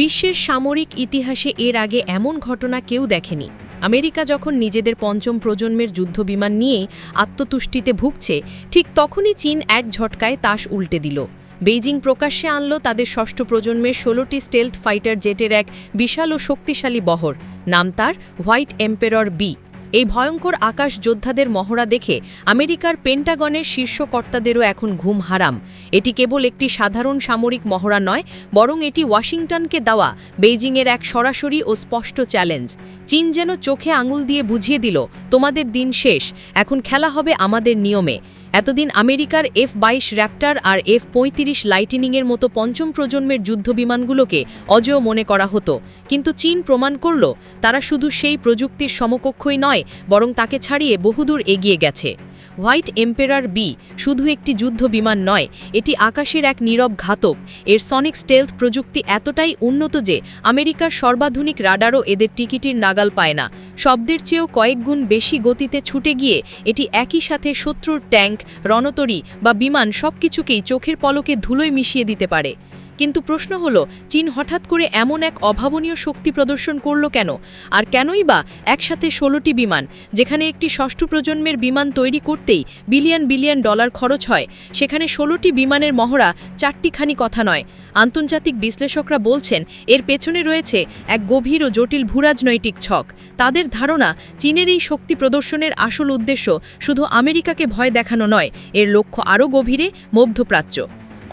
বিশ্বের সামরিক ইতিহাসে এর আগে এমন ঘটনা কেউ দেখেনি। আমেরিকা যখন নিজেদের পঞ্চম প্রজন্মের যুদ্ধবিমান নিয়ে আত্মতুষ্টিতে ভুগছে, ঠিক তখনই চীন এক ঝটকায় তাস উল্টে দিল। বেইজিং প্রকাশ্যে আনল তাদের ষষ্ঠ প্রজন্মের ষোলোটি স্টেলথ ফাইটার জেটের এক বিশাল ও শক্তিশালী বহর। নাম তার হোয়াইট এম্পেরর বি। এই ভয়ঙ্কর আকাশ যোদ্ধাদের মহড়া দেখে আমেরিকার পেন্টাগনের শীর্ষকর্তাদেরও এখন ঘুম হারাম। এটি কেবল একটি সাধারণ সামরিক মহড়া নয়, বরং এটি ওয়াশিংটনকে দেওয়া বেইজিংয়ের এক সরাসরি ও স্পষ্ট চ্যালেঞ্জ। চীন যেন চোখে আঙুল দিয়ে বুঝিয়ে দিল, তোমাদের দিন শেষ, এখন খেলা হবে আমাদের নিয়মে। এতদিন আমেরিকার এফ বাইশ র্যাপ্টার আর এফ পঁয়ত্রিশ লাইটিনিংয়ের মতো পঞ্চম প্রজন্মের যুদ্ধ বিমানগুলোকে অজেয় মনে করা হতো। কিন্তু চীন প্রমাণ করল, তারা শুধু সেই প্রযুক্তির সমকক্ষই নয়, বরং তাকে ছাড়িয়ে বহুদূর এগিয়ে গেছে। হোয়াইট এম্পেরার বি শুধু একটি যুদ্ধ বিমান নয়, এটি আকাশের এক নীরব ঘাতক। এর সনিক স্টেলথ প্রযুক্তি এতটাই উন্নত যে আমেরিকার সর্বাধুনিক রাডারও এদের টিকিটির নাগাল পায় না। শব্দের চেয়েও কয়েক গুণ বেশি গতিতে ছুটে গিয়ে এটি একই সাথে শত্রুর ট্যাঙ্ক, রণতরী বা বিমান সবকিছুকেই চোখের পলকে ধুলোয় মিশিয়ে দিতে পারে। কিন্তু প্রশ্ন হল, চীন হঠাৎ করে এমন এক অভাবনীয় শক্তি প্রদর্শন করল কেন? আর কেনই বা একসাথে ষোলোটি বিমান, যেখানে একটি ষষ্ঠ প্রজন্মের বিমান তৈরি করতেই বিলিয়ন বিলিয়ন ডলার খরচ হয়, সেখানে ষোলোটি বিমানের মহড়া চারটিখানি কথা নয়। আন্তর্জাতিক বিশ্লেষকরা বলছেন, এর পেছনে রয়েছে এক গভীর ও জটিল ভূরাজনৈতিক ছক। তাদের ধারণা, চীনের এই শক্তি প্রদর্শনের আসল উদ্দেশ্য শুধু আমেরিকাকে ভয় দেখানো নয়, এর লক্ষ্য আরও গভীরে, মধ্যপ্রাচ্য।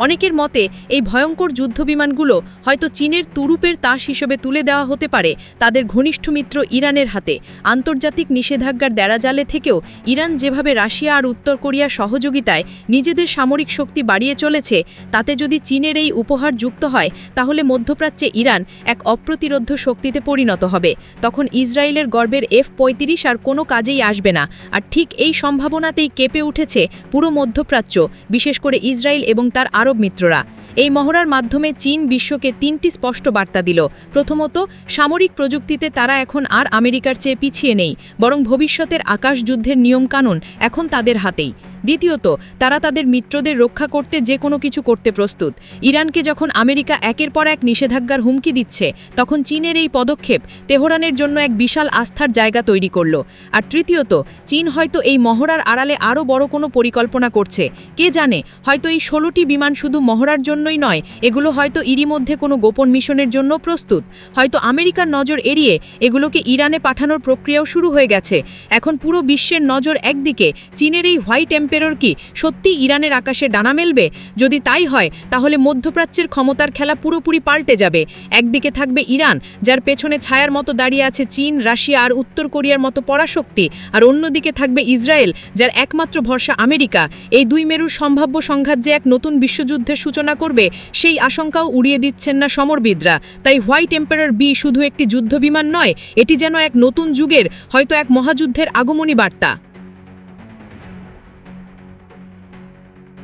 অনেকের মতে, এই ভয়ঙ্কর যুদ্ধবিমানগুলো হয়তো চীনের তুরুপের তাস হিসেবে তুলে দেওয়া হতে পারে তাদের ঘনিষ্ঠ মিত্র ইরানের হাতে। আন্তর্জাতিক নিষেধাজ্ঞার দেড়াজালে থেকেও ইরান যেভাবে রাশিয়া আর উত্তর কোরিয়ার সহযোগিতায় নিজেদের সামরিক শক্তি বাড়িয়ে চলেছে, তাতে যদি চীনের এই উপহার যুক্ত হয়, তাহলে মধ্যপ্রাচ্যে ইরান এক অপ্রতিরোধ্য শক্তিতে পরিণত হবে। তখন ইসরায়েলের গর্বের এফ পঁয়ত্রিশ আর কোনো কাজেই আসবে না। আর ঠিক এই সম্ভাবনাতেই কেঁপে উঠেছে পুরো মধ্যপ্রাচ্য, বিশেষ করে ইসরায়েল এবং তার মিত্ররা। এই মহড়ার মাধ্যমে চীন বিশ্বকে তিনটি স্পষ্ট বার্তা দিল। প্রথমত, সামরিক প্রযুক্তিতে তারা এখন আর আমেরিকার চেয়ে পিছিয়ে নেই, বরং ভবিষ্যতের আকাশ যুদ্ধের নিয়মকানুন এখন তাদের হাতেই। দ্বিতীয়ত, তারা তাদের মিত্রদের রক্ষা করতে যে কোনো কিছু করতে প্রস্তুত। ইরানকে যখন আমেরিকা একের পর এক নিষেধাজ্ঞার হুমকি দিচ্ছে, তখন চীনের এই পদক্ষেপ তেহরানের জন্য এক বিশাল আস্থার জায়গা তৈরি করল। আর তৃতীয়ত, চীন হয়তো এই মহড়ার আড়ালে আরও বড় কোনো পরিকল্পনা করছে। কে জানে, হয়তো এই ষোলোটি বিমান শুধু মহড়ার জন্যই নয়, এগুলো হয়তো ইরি মধ্যে কোনো গোপন মিশনের জন্য প্রস্তুত। হয়তো আমেরিকার নজর এড়িয়ে এগুলোকে ইরানে পাঠানোর প্রক্রিয়াও শুরু হয়ে গেছে। এখন পুরো বিশ্বের নজর একদিকে চীনের এই হোয়াইট এম্পেরর কি সত্যি ইরানের আকাশে ডানা মেলবে? যদি তাই হয়, তাহলে মধ্যপ্রাচ্যের ক্ষমতার খেলা পুরোপুরি পাল্টে যাবে। একদিকে থাকবে ইরান, যার পেছনে ছায়ার মতো দাঁড়িয়ে আছে চীন, রাশিয়া আর উত্তর কোরিয়ার মতো পরাশক্তি। আর অন্যদিকে থাকবে ইসরায়েল, যার একমাত্র ভরসা আমেরিকা। এই দুই মেরুর সম্ভাব্য সংঘাত যে এক নতুন বিশ্বযুদ্ধের সূচনা করবে, সেই আশঙ্কাও উড়িয়ে দিচ্ছেন না সমরবিদরা। তাই হোয়াইট এম্পায়ার বি শুধু একটি যুদ্ধবিমান নয়, এটি যেন এক নতুন যুগের, হয়তো এক মহাযুদ্ধের আগমনী বার্তা।